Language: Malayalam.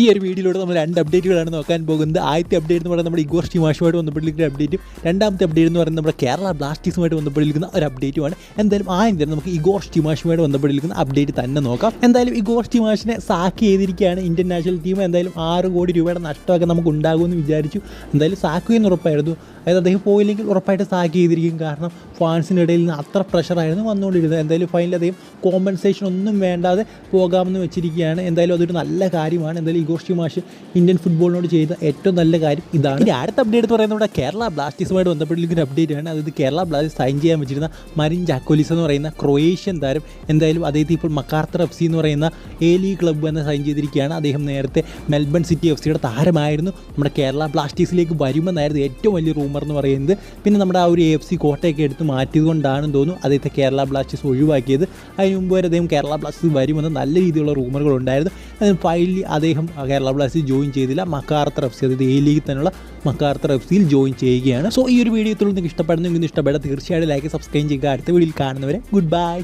ഈ ഒരു വീഡിയോയിലൂടെ നമ്മൾ രണ്ട് അപ്ഡേറ്റുകളാണ് നോക്കാൻ പോകുന്നത്. ആദ്യത്തെ അപ്ഡേറ്റ് എന്ന് പറയുന്നത് നമ്മുടെ ഇഗോർ ഷിമാഷുമായിട്ട് ബന്ധപ്പെട്ടിരിക്കുന്ന അപ്ഡേറ്റും രണ്ടാമത്തെ അപ്ഡേറ്റ് എന്ന് പറയുന്നത് നമ്മുടെ കേരള ബ്ലാസ്റ്റേഴ്സുമായിട്ട് ബന്ധപ്പെട്ടിരിക്കുന്ന ഒരു അപ്ഡേറ്റുമാണ് എന്തായാലും ആദ്യം തന്നെ നമുക്ക് ഇഗോർ ഷിമാഷുമായിട്ട് ബന്ധപ്പെട്ടിരിക്കുന്ന അപ്ഡേറ്റ് തന്നെ നോക്കാം. എന്തായാലും ഇഗോർ ടിമാഷിനെ സാക്ക് ചെയ്തിരിക്കുകയാണ് ഇന്ത്യൻ നാഷണൽ ടീം എന്തായാലും ആറ് കോടി രൂപയുടെ നഷ്ടമൊക്കെ നമുക്ക് ഉണ്ടാകുമെന്ന് വിചാരിച്ചു. എന്തായാലും സാക്ക് ചെയ്യുന്ന ഉറപ്പായിരുന്നു. അതായത് അദ്ദേഹം പോയില്ലെങ്കിൽ ഉറപ്പായിട്ട് സാക്ക് ചെയ്തിരിക്കും. കാരണം ഫാൻസിനിടയിൽ നിന്ന് അത്ര പ്രഷറായിരുന്നു വന്നുകൊണ്ടിരുന്നത്. എന്തായാലും ഫൈനൽ അദ്ദേഹം കോമ്പൻസേഷൻ ഒന്നും വേണ്ടാതെ പോകാമെന്ന് വെച്ചിരിക്കുകയാണ്. എന്തായാലും അതൊരു നല്ല കാര്യമാണ്. എന്തായാലും ഇഗോഷ്ടി മാഷ് ഇന്ത്യൻ ഫുട്ബോളിനോട് ചെയ്ത ഏറ്റവും നല്ല കാര്യം ഇതാണ്. ഇനി അടുത്ത അപ്ഡേറ്റ് പറയുന്നത് നമ്മുടെ കേരള ബ്ലാസ്റ്റേഴ്സുമായിട്ട് ബന്ധപ്പെട്ടിരിക്കുന്ന അപ്ഡേറ്റ് ആണ്. അതായത് കേരള ബ്ലാസ്റ്റേഴ്സ് സൈൻ ചെയ്യാൻ വെച്ചിരുന്ന മരിൻ ജാക്കോലിസ് എന്ന് പറയുന്ന ക്രൊയേഷ്യൻ താരം എന്തായാലും അദ്ദേഹത്തെ ഇപ്പോൾ മക്കാർത്തർ എഫ് സി എന്ന് പറയുന്ന എ ലീഗ് ക്ലബ്ബ് എന്ന് സൈൻ ചെയ്തിരിക്കുകയാണ്. അദ്ദേഹം നേരത്തെ മെൽബൺ സിറ്റി എഫ് സിയുടെ താരമായിരുന്നു. നമ്മുടെ കേരള ബ്ലാസ്റ്റേഴ്സിലേക്ക് വരുമെന്നായിരുന്നു ഏറ്റവും വലിയ റൂമർ എന്ന് പറയുന്നത്. പിന്നെ നമ്മുടെ ആ ഒരു എഫ് സി കോട്ടയൊക്കെ എടുത്ത് മാറ്റിയത് കൊണ്ടാണെന്ന് തോന്നുന്നു അദ്ദേഹത്തെ കേരള ബ്ലാസ്റ്റേഴ്സ് ഒഴിവാക്കിയത്. അതിന് മുമ്പ് വരെ അദ്ദേഹം കേരള ബ്ലാസ്റ്റേഴ്സ് വരുമെന്ന് നല്ല രീതിയിലുള്ള റൂമറുകൾ ഉണ്ടായിരുന്നു. അതിന് ഫൈനലി അദ്ദേഹം കേരള ബ്ലാസ്റ്റേഴ്സ് ജോയിൻ ചെയ്തില്ല. മക്കാർത്തർ എഫ് സി അതായത് എ ലീഗ് തന്നെയുള്ള മക്കാർത്തർ എഫ് സിയിൽ ജോയിൻ ചെയ്യുകയാണ്. സോ ഈ ഒരു വീഡിയോ നിങ്ങൾക്ക് ഇഷ്ടപ്പെടുന്നെങ്കിൽ ഇഷ്ടപ്പെടാൻ തീർച്ചയായിട്ടും ലൈക്ക് സബ്സ്ക്രൈബ് ചെയ്യുക. അടുത്ത വീഡിയോയിൽ കാണുന്നവരെ ഗുഡ് ബൈ